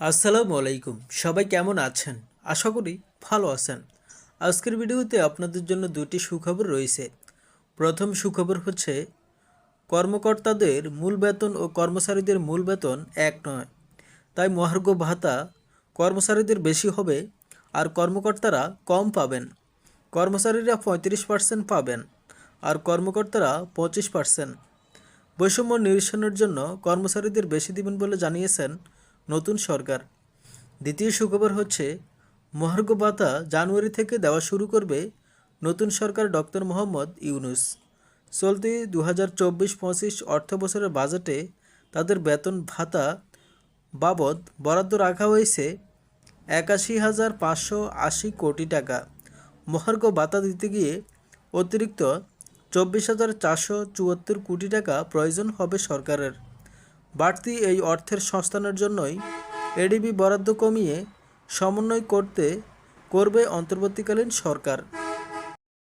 আসসালামু আলাইকুম। সবাই কেমন আছেন? আশা করি ভালো আছেন। আজকের ভিডিওতে আপনাদের জন্য দুটি সুখবর রয়েছে। প্রথম সুখবর হচ্ছে, কর্মকর্তাদের মূল বেতন ও কর্মচারীদের মূল বেতন এক নয়। তাই মহার্ঘ ভাতা কর্মচারীদের বেশি হবে আর কর্মকর্তারা কম পাবেন। কর্মচারীরা পঁয়ত্রিশ পার্সেন্ট পাবেন আর কর্মকর্তারা পঁচিশ পার্সেন্ট। বৈষম্য নিরসনের জন্য কর্মচারীদের বেশি দিবেন বলে জানিয়েছেন নতুন সরকার। দ্বিতীয় সুখবর হচ্ছে, মহার্ঘ ভাতা জানুয়ারি থেকে দেওয়া শুরু করবে নতুন সরকার ডক্টর মোহাম্মদ ইউনুস। চলতি দু হাজার চব্বিশ পঁচিশ অর্থ বছরের বাজেটে তাদের বেতন ভাতা বাবদ বরাদ্দ রাখা হয়েছে একাশি হাজার পাঁচশো আশি কোটি টাকা। মহার্ঘ ভাতা দিতে গিয়ে অতিরিক্ত চব্বিশ হাজার চারশো চুয়াত্তর কোটি টাকা প্রয়োজন হবে সরকারের। বাড়তি এই অর্থের সংস্থানের জন্যই এডিবি বরাদ্দ কমিয়ে সমন্বয় করতে করবে অন্তর্বর্তীকালীন সরকার।